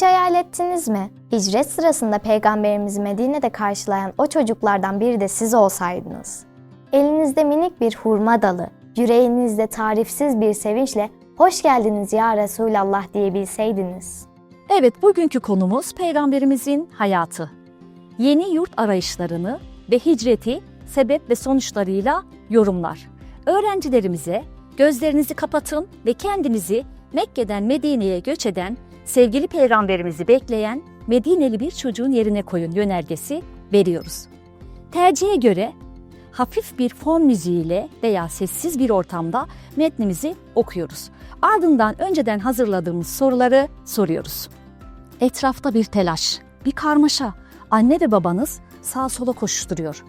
Hiç hayal ettiniz mi? Hicret sırasında peygamberimizi Medine'de karşılayan o çocuklardan biri de siz olsaydınız. Elinizde minik bir hurma dalı, yüreğinizde tarifsiz bir sevinçle hoş geldiniz ya Resulallah diyebilseydiniz. Evet, bugünkü konumuz Peygamberimizin hayatı. Yeni yurt arayışlarını ve hicreti sebep ve sonuçlarıyla yorumlar. Öğrencilerimize gözlerinizi kapatın ve kendinizi Mekke'den Medine'ye göç eden, sevgili peygamberimizi bekleyen Medineli bir çocuğun yerine koyun yönergesi veriyoruz. Tercihe göre hafif bir fon müziğiyle veya sessiz bir ortamda metnimizi okuyoruz. Ardından önceden hazırladığımız soruları soruyoruz. Etrafta bir telaş, bir karmaşa. Anne ve babanız sağ sola koşuşturuyor.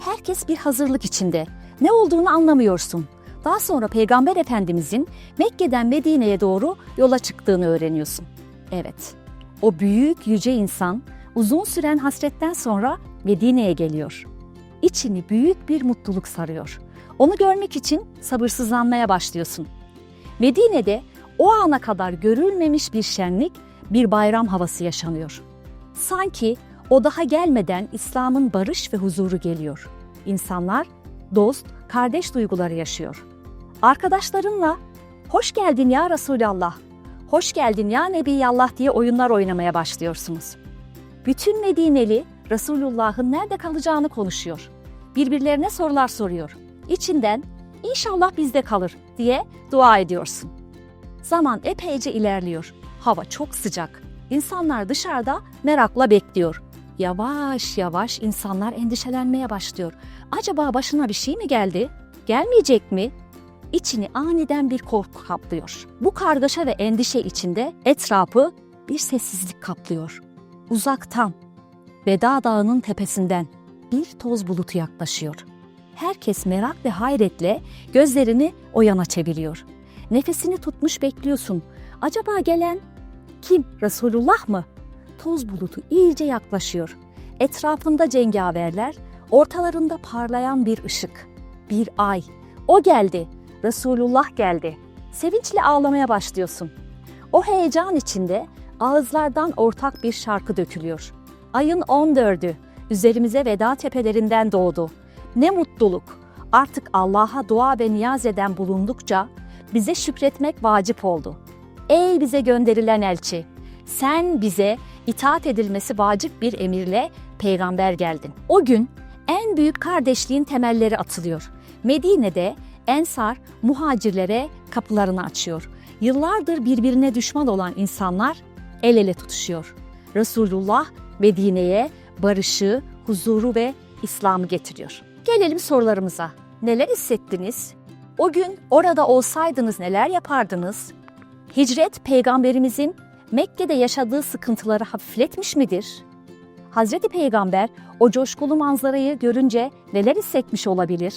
Herkes bir hazırlık içinde. Ne olduğunu anlamıyorsun. Daha sonra Peygamber Efendimizin Mekke'den Medine'ye doğru yola çıktığını öğreniyorsun. Evet, o büyük yüce insan uzun süren hasretten sonra Medine'ye geliyor. İçini büyük bir mutluluk sarıyor. Onu görmek için sabırsızlanmaya başlıyorsun. Medine'de o ana kadar görülmemiş bir şenlik, bir bayram havası yaşanıyor. Sanki o daha gelmeden İslam'ın barış ve huzuru geliyor. İnsanlar dost, kardeş duyguları yaşıyor. Arkadaşlarınla hoş geldin ya Resulallah, hoş geldin ya Nebiyallah diye oyunlar oynamaya başlıyorsunuz. Bütün Medineli Resulullah'ın nerede kalacağını konuşuyor. Birbirlerine sorular soruyor. İçinden inşallah bizde kalır diye dua ediyorsun. Zaman epeyce ilerliyor. Hava çok sıcak. İnsanlar dışarıda merakla bekliyor. Yavaş yavaş insanlar endişelenmeye başlıyor. Acaba başına bir şey mi geldi? Gelmeyecek mi? İçini aniden bir korku kaplıyor. Bu kargaşa ve endişe içinde etrafı bir sessizlik kaplıyor. Uzaktan, Veda Dağı'nın tepesinden bir toz bulutu yaklaşıyor. Herkes merak ve hayretle gözlerini o yana çeviriyor. Nefesini tutmuş bekliyorsun. Acaba gelen kim? Resulullah mı? Toz bulutu iyice yaklaşıyor. Etrafında cengaverler, ortalarında parlayan bir ışık, bir ay. O geldi. Resulullah geldi. Sevinçle ağlamaya başlıyorsun. O heyecan içinde ağızlardan ortak bir şarkı dökülüyor. Ayın 14'ü üzerimize veda tepelerinden doğdu. Ne mutluluk! Artık Allah'a dua ve niyaz eden bulundukça bize şükretmek vacip oldu. Ey bize gönderilen elçi! Sen bize itaat edilmesi vacip bir emirle peygamber geldin. O gün en büyük kardeşliğin temelleri atılıyor. Medine'de Ensar muhacirlere kapılarını açıyor. Yıllardır birbirine düşman olan insanlar el ele tutuşuyor. Resulullah Medine'ye barışı, huzuru ve İslam'ı getiriyor. Gelelim sorularımıza. Neler hissettiniz? O gün orada olsaydınız neler yapardınız? Hicret peygamberimizin Mekke'de yaşadığı sıkıntıları hafifletmiş midir? Hazreti Peygamber o coşkulu manzarayı görünce neler hissetmiş olabilir?